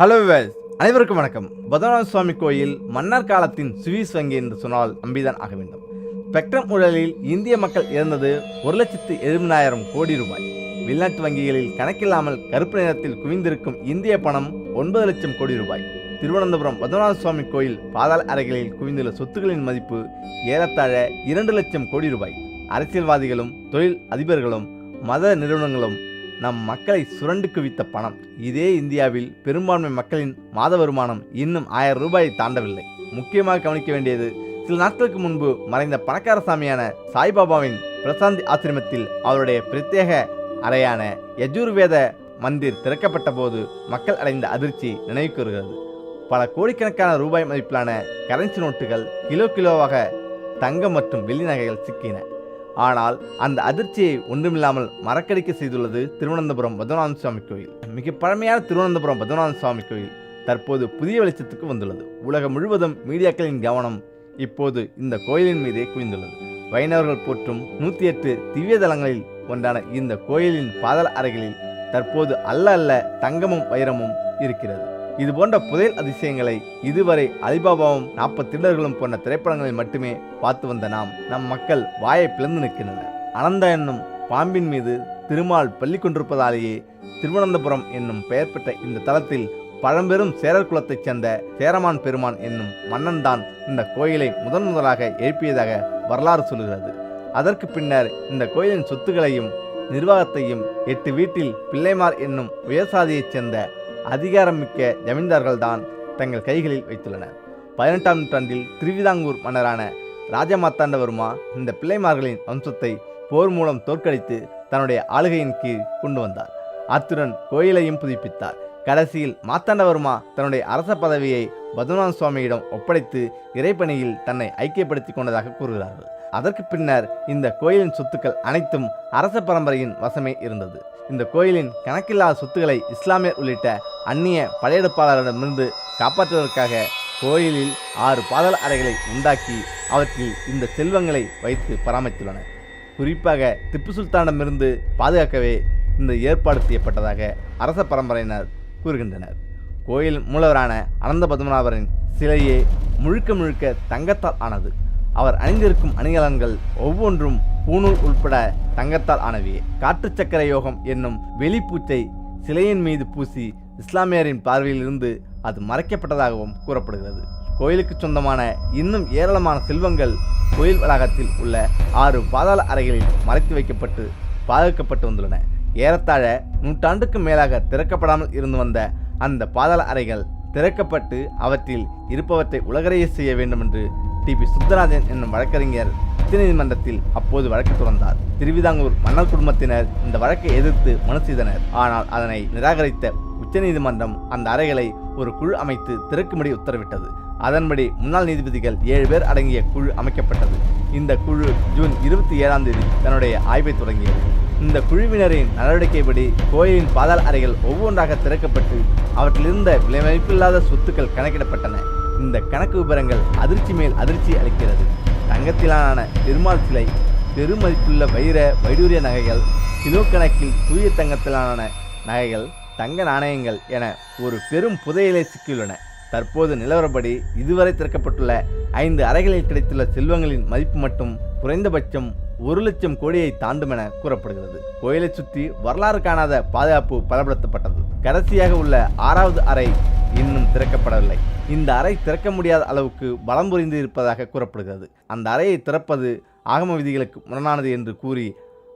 Hello Wales அனைவருக்கும் வணக்கம். பத்மநாப சுவாமி கோயில் மன்னர் காலத்தின் சுவிஸ் வங்கி என்று சொன்னால் நம்பிதான் ஆக வேண்டும். ஸ்பெக்ட்ரம் ஊழலில் இந்திய மக்கள் இறந்தது ஒரு லட்சத்து எழுபதாயிரம் கோடி ரூபாய். வெளிநாட்டு வங்கிகளில் கணக்கில்லாமல் கருப்பு நிறத்தில் குவிந்திருக்கும் இந்திய பணம் ஒன்பது லட்சம் கோடி ரூபாய். திருவனந்தபுரம் பத்மநாத சுவாமி கோயில் பாதாள அறைகளில் குவிந்துள்ள சொத்துக்களின் மதிப்பு ஏறத்தாழ இரண்டு லட்சம் கோடி ரூபாய். அரசியல்வாதிகளும் தொழில் அதிபர்களும் மத நிறுவனங்களும் நம் மக்களை சுரண்டு குவித்த பணம். இதே இந்தியாவில் பெரும்பான்மை மக்களின் மாத வருமானம் இன்னும் ஆயிரம் ரூபாயை தாண்டவில்லை. முக்கியமாக கவனிக்க வேண்டியது சில நாட்களுக்கு முன்பு மறைந்த பணக்கார சாமியான சாய்பாபாவின் பிரசாந்தி ஆசிரமத்தில் அவருடைய பிரத்யேக அறையான யஜுர்வேத மந்திர் திறக்கப்பட்ட போது மக்கள் அடைந்த அதிர்ச்சி நினைவிக்கூருகிறது பல கோடிக்கணக்கான ரூபாய் மதிப்பிலான கரன்சி நோட்டுகள் கிலோ கிலோவாக தங்கம் மற்றும் வெள்ளி நகைகள் சிக்கின. ஆனால் அந்த அதிர்ச்சியை ஒன்றுமில்லாமல் மறக்கடிக்க செய்துள்ளது திருவனந்தபுரம் பத்மநாப சுவாமி கோயில். மிக பழமையான திருவனந்தபுரம் பத்மநாப சுவாமி கோயில் தற்போது புதிய வெளிச்சத்துக்கு வந்துள்ளது. உலகம் முழுவதும் மீடியாக்களின் கவனம் இப்போது இந்த கோயிலின் மீதே குவிந்துள்ளது. வைணவர்கள் போற்றும் நூற்றி எட்டு திவ்ய தலங்களில் ஒன்றான இந்த கோயிலின் பாதல் அறைகளில் தற்போது அல்ல அல்ல தங்கமும் வைரமும் இருக்கிறது. இது போன்ற புதையல் அதிசயங்களை இதுவரை அலிபாபாவும் நாற்பது திருடர்களும் போன்ற திரைப்படங்களில் மட்டுமே பார்த்து வந்த நாம் நம் மக்கள் வாயை பிளந்து நிற்கின்றனர். அனந்தா என்னும் பாம்பின் மீது திருமால் பள்ளி கொண்டிருப்பதாலேயே திருவனந்தபுரம் என்னும் பெயர் பெற்ற இந்த தலத்தில் பழம்பெரும் சேரர் குலத்தைச் சேர்ந்த சேரமான் பெருமான் என்னும் மன்னன் தான் இந்த கோயிலை முதன் முதலாக எழுப்பியதாக வரலாறு சொல்கிறது. அதற்கு பின்னர் இந்த கோயிலின் சொத்துக்களையும் நிர்வாகத்தையும் எட்டு வீட்டில் பிள்ளைமார் என்னும் உயர்சாதியைச் சேர்ந்த அதிகாரமிக்க ஜமீன்தார்கள்தான் தங்கள் கைகளில் வைத்துள்ளனர். பதினெட்டாம் நூற்றாண்டில் திருவிதாங்கூர் மன்னரான ராஜமாத்தாண்டவர்மா இந்த பிள்ளைமார்களின் வம்சத்தை போர் மூலம் தோற்கடித்து தன்னுடைய ஆளுகையின் கீழ் கொண்டு வந்தார். அத்துடன் கோயிலையும் புதுப்பித்தார். கடைசியில் மாத்தாண்டவர்மா தன்னுடைய அரச பதவியை பத்மநாப சுவாமியிடம் ஒப்படைத்து இறைப்பணியில் தன்னை ஐக்கியப்படுத்திக் கொண்டதாக கூறுகிறார்கள். அதற்கு பின்னர் இந்த கோயிலின் சொத்துக்கள் அனைத்தும் அரச பரம்பரையின் வசமே இருந்தது. இந்த கோயிலின் கணக்கில்லாத சொத்துக்களை இஸ்லாமியர் உள்ளிட்ட அந்நிய படையெடுப்பாளரிடமிருந்து காப்பாற்றுவதற்காக கோயிலில் ஆறு பாதல் அறைகளை உண்டாக்கி அவற்றில் இந்த செல்வங்களை வைத்து பராமரித்துள்ளனர். குறிப்பாக திப்பு சுல்தானிடமிருந்து பாதுகாக்கவே இந்த ஏற்பாடு செய்யப்பட்டதாக அரச பரம்பரையினர் கூறுகின்றனர். கோயில் மூலவரான அனந்த பத்மநாபரின் சிலையே முழுக்க முழுக்க தங்கத்தால் ஆனது. அவர் அணிந்திருக்கும் அணிகலன்கள் ஒவ்வொன்றும் பூணூல் உட்பட தங்கத்தால் ஆனவையே காற்று சக்கர யோகம் என்னும் வெளிப்பூச்சை சிலையின் மீது பூசி இஸ்லாமியரின் பார்வையிலிருந்து அது மறைக்கப்பட்டதாகவும் கூறப்படுகிறது. கோயிலுக்கு சொந்தமான இன்னும் ஏராளமான செல்வங்கள் கோயில் வளாகத்தில் உள்ள ஆறு பாதாள அறைகளில் மறைத்து வைக்கப்பட்டு பாதுகாக்கப்பட்டு வந்துள்ளன. ஏறத்தாழ நூற்றாண்டுக்கு மேலாக திறக்கப்படாமல் இருந்து வந்த அந்த பாதாள அறைகள் திறக்கப்பட்டு அவற்றில் இருப்பவற்றை உலகறைய செய்ய வேண்டும் என்று டிபி சுந்தரராஜன் என்னும் வழக்கறிஞர் உச்சநீதிமன்றத்தில் அப்போது வழக்கு தொடர்ந்தார். திருவிதாங்கூர் மன்னர் குடும்பத்தினர் இந்த வழக்கை எதிர்த்து மனு செய்தனர். ஆனால் அதனை நிராகரித்த உச்சநீதிமன்றம் அந்த அறைகளை ஒரு குழு அமைத்து திறக்கும்படி உத்தரவிட்டது. அதன்படி முன்னாள் நீதிபதிகள் ஏழு பேர் அடங்கிய குழு அமைக்கப்பட்டது. இந்த குழு ஜூன் இருபத்தி ஏழாம் தேதி தன்னுடைய ஆய்வை தொடங்கியது. இந்த குழுவினரின் நடவடிக்கைப்படி கோயிலின் பாதாள அறைகள் ஒவ்வொன்றாக திறக்கப்பட்டு அவற்றிலிருந்த விலைமதிப்பில்லாத சொத்துக்கள் கணக்கிடப்பட்டன. இந்த கணக்கு விவரங்கள் அதிர்ச்சி மேல் அதிர்ச்சி அளிக்கிறது. தங்கத்திலான பெருமாள் சிலை பெருமதிப்புள்ள வைர வைடூரிய நகைகள் கிலோ கணக்கில் தூய தங்கத்திலான நகைகள் தங்க நாணயங்கள் என ஒரு பெரும் புதையலை சிக்கியுள்ளன. தற்போது நிலவரப்படி இதுவரை திறக்கப்பட்டுள்ள ஐந்து அறைகளில் கிடைத்துள்ள செல்வங்களின் மதிப்பு மட்டும் குறைந்தபட்சம் ஒரு லட்சம் கோடியை தாண்டும் என கூறப்படுகிறது. கோயிலை சுற்றி வரலாறு காணாத பாதுகாப்பு பலப்படுத்தப்பட்டது. கடைசியாக உள்ள ஆறாவது அறை இன்னும் திறக்கப்படவில்லை. இந்த அறை திறக்க முடியாத அளவுக்கு பலம் புரிந்து இருப்பதாக கூறப்படுகிறது. அந்த அறையை திறப்பது ஆகம விதிகளுக்கு முரணானது என்று கூறி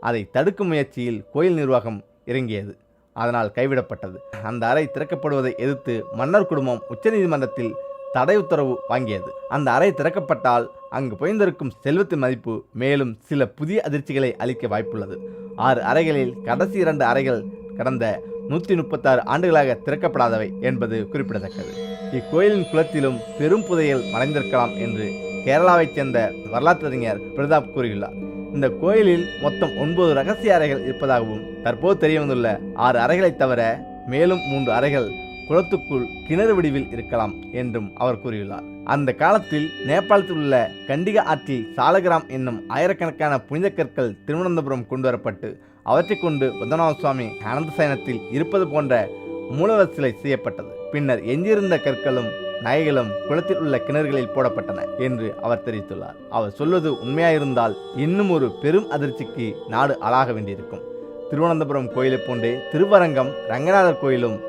அதை தடுக்கும் முயற்சியில் கோயில் நிர்வாகம் இறங்கியது. அதனால் கைவிடப்பட்டது. அந்த அறை திறக்கப்படுவதை எதிர்த்து மன்னர் குடும்பம் உச்சநீதிமன்றத்தில் தடை உத்தரவு வாங்கியது. அந்த அறை திறக்கப்பட்டால் அங்கு புயந்திருக்கும் செல்வத்தின் மதிப்பு மேலும் சில புதிய அதிர்ச்சிகளை அளிக்க வாய்ப்புள்ளது. ஆறு அறைகளில் கடைசி இரண்டு அறைகள் கடந்த நூற்றி முப்பத்தாறு ஆண்டுகளாக திறக்கப்படாதவை என்பது குறிப்பிடத்தக்கது. இக்கோயிலின் குளத்திலும் பெரும் புதையல் மறைந்திருக்கலாம் என்று கேரளாவைச் சேர்ந்த வரலாற்றறிஞர் பிரதாப் கூறியுள்ளார். இந்த கோயிலில் மொத்தம் ஒன்பது ரகசிய அறைகள் இருப்பதாகவும் தற்போது தெரிய வந்துள்ள ஆறு அறைகளைத் தவிர மேலும் மூன்று அறைகள் குளத்துக்குள் கிணறு வடிவில் இருக்கலாம் என்றும் அவர் கூறியுள்ளார். அந்த காலத்தில் நேபாளத்தில் உள்ள கண்டிகா ஆற்றில் சாலகிராம் என்னும் ஆயிரக்கணக்கான புனித கற்கள் திருவனந்தபுரம் கொண்டு வரப்பட்டு அவற்றை கொண்டு பத்மநாப சுவாமி அனந்த சயனத்தில் இருப்பது போன்ற மூலவர் சிலை செய்யப்பட்டது. பின்னர் எஞ்சியிருந்த கற்களும் நகைகளும் குளத்தில் உள்ள கிணறுகளில் போடப்பட்டன என்று அவர் தெரிவித்துள்ளார். அவர் சொல்வது உண்மையாயிருந்தால் இன்னும் ஒரு பெரும் அதிர்ச்சிக்கு நாடு ஆளாக வேண்டியிருக்கும். திருவனந்தபுரம் கோயிலைப் போன்றே திருவரங்கம் ரங்கநாதர் கோயிலும்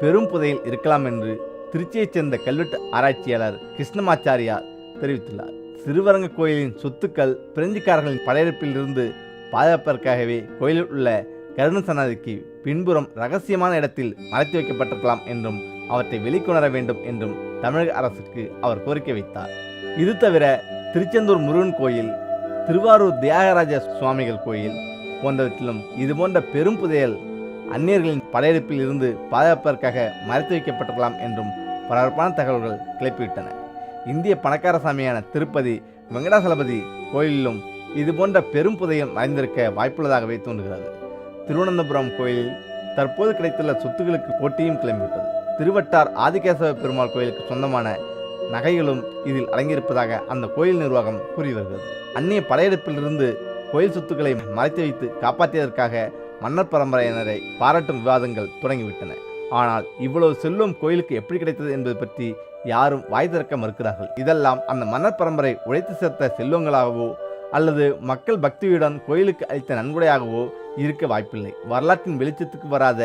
பெரும் புதையில் இருக்கலாம் என்று திருச்சியைச் சேர்ந்த கல்வெட்டு ஆராய்ச்சியாளர் கிருஷ்ணமாச்சாரியார் தெரிவித்துள்ளார். சிறுவரங்க கோயிலின் சொத்துக்கள் பிரெஞ்சுக்காரர்களின் படையெடுப்பிலிருந்து பாதுகாப்பதற்காகவே கோயிலில் உள்ள கருண சன்னதிக்கு பின்புறம் ரகசியமான இடத்தில் மறைத்து வைக்கப்பட்டிருக்கலாம் என்றும் அவற்றை வெளிக்கொணர வேண்டும் என்றும் தமிழக அரசுக்கு அவர் கோரிக்கை வைத்தார். இது தவிர திருச்செந்தூர் முருகன் கோயில் திருவாரூர் தியாகராஜ சுவாமிகள் கோயில் போன்றவற்றிலும் இதுபோன்ற பெரும் புதையல் அந்நியர்களின் படையெடுப்பில் இருந்து பாதுகாப்பதற்காக மறைத்து வைக்கப்பட்டிருக்கலாம் என்றும் பரபரப்பான தகவல்கள் கிளப்பிவிட்டன. இந்திய பணக்கார சாமியான திருப்பதி வெங்கடாசலபதி கோயிலிலும் இதுபோன்ற பெரும் புதையம் மறைந்திருக்க வாய்ப்புள்ளதாகவே தோன்றுகிறது. திருவனந்தபுரம் கோயில் தற்போது கிடைத்துள்ள சொத்துக்களுக்கு போட்டியும் கிளம்பிவிட்டது. திருவட்டார் ஆதிகேசவ பெருமாள் கோயிலுக்கு சொந்தமான நகைகளும் இதில் அடங்கியிருப்பதாக அந்த கோயில் நிர்வாகம் கூறி வருகிறது. அந்நிய படையெடுப்பிலிருந்து கோயில் சொத்துக்களை மறைத்து வைத்து காப்பாற்றியதற்காக மன்னர் பரம்பரையினரை பாராட்டும் விவாதங்கள் தொடங்கிவிட்டன. ஆனால் இவ்வளவு செல்வம் கோயிலுக்கு எப்படி கிடைத்தது என்பது பற்றி யாரும் வாய் திறக்க மறுக்கிறார்கள். இதெல்லாம் அந்த மன்னர் பரம்பரை உழைத்து சேர்த்த செல்வங்களாகவோ அல்லது மக்கள் பக்தியுடன் கோயிலுக்கு அளித்த நன்கொடையாகவோ இருக்க வாய்ப்பில்லை. வரலாற்றின் வெளிச்சத்துக்கு வராத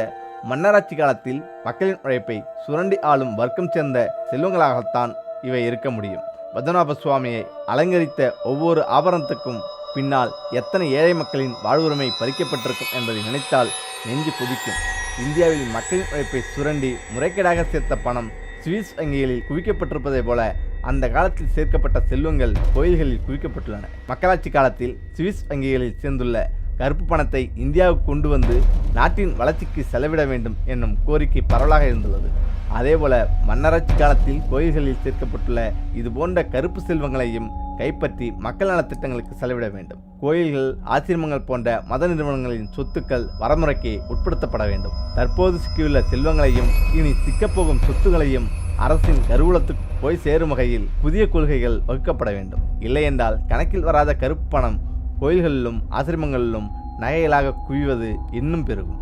மன்னராட்சி காலத்தில் மக்களின் உழைப்பை சுரண்டி ஆளும் வர்க்கம் சேர்ந்த செல்வங்களாகத்தான் இவை இருக்க முடியும். பத்மநாப சுவாமியை அலங்கரித்த ஒவ்வொரு ஆபரணத்துக்கும் பின்னால் எத்தனை ஏழை மக்களின் வாழ்வுரிமை பறிக்கப்பட்டிருக்கும் என்பதை நினைத்தால் நெஞ்சு குதிக்கும். இந்தியாவில் மக்களின் உழைப்பை சுரண்டி முறைகேடாக சேர்த்த பணம் சுவிஸ் வங்கிகளில் குவிக்கப்பட்டிருப்பதை போல அந்த காலத்தில் சேர்க்கப்பட்ட செல்வங்கள் கோயில்களில் குவிக்கப்பட்டுள்ளன. மக்களாட்சி காலத்தில் சுவிஸ் வங்கிகளில் சேர்ந்துள்ள கருப்பு பணத்தை இந்தியாவுக்கு கொண்டு வந்து நாட்டின் வளர்ச்சிக்கு செலவிட வேண்டும் என்னும் கோரிக்கை பரவலாக இருந்துள்ளது. அதேபோல மன்னராட்சி காலத்தில் கோயில்களில் சேர்க்கப்பட்டுள்ள இது போன்ற கருப்பு செல்வங்களையும் கைப்பற்றி மக்கள் நலத்திட்டங்களுக்கு செலவிட வேண்டும். கோயில்கள் ஆசிரமங்கள் போன்ற மத நிறுவனங்களின் சொத்துக்கள் வரமுறைக்கு உட்படுத்தப்பட வேண்டும். தற்போது சிக்கியுள்ள செல்வங்களையும் இனி சிக்கப்போகும் சொத்துகளையும் அரசின் கருவூலத்துக்கு போய் சேரும் வகையில் புதிய கொள்கைகள் வகுக்கப்பட வேண்டும். இல்லையென்றால் கணக்கில் வராத கருப்பு பணம் கோயில்களிலும் ஆசிரமங்களிலும் நகைகளாக குவிவது இன்னும் பெருகும்.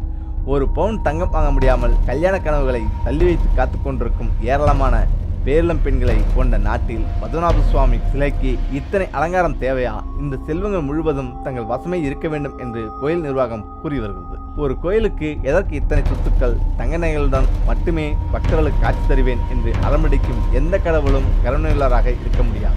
ஒரு பவுன் தங்கம் வாங்க முடியாமல் கல்யாண கனவுகளை தள்ளி வைத்து காத்து கொண்டிருக்கும் ஏராளமான பேரிளம் பெண்களை கொண்ட நாட்டில் பத்மநாப சுவாமி சிலைக்கு இத்தனை அலங்காரம் தேவையா? இந்த செல்வங்கள் முழுவதும் தங்கள் வசமே இருக்க வேண்டும் என்று கோயில் நிர்வாகம் கூறி வருகிறது. ஒரு கோயிலுக்கு எதற்கு இத்தனை சொத்துக்கள்? தங்க நகைகளுடன் மட்டுமே பக்தர்களுக்கு காட்சி தருவேன் என்று அலமடிக்கும் எந்த கடவுளும் கருணையுள்ளராக இருக்க முடியாது.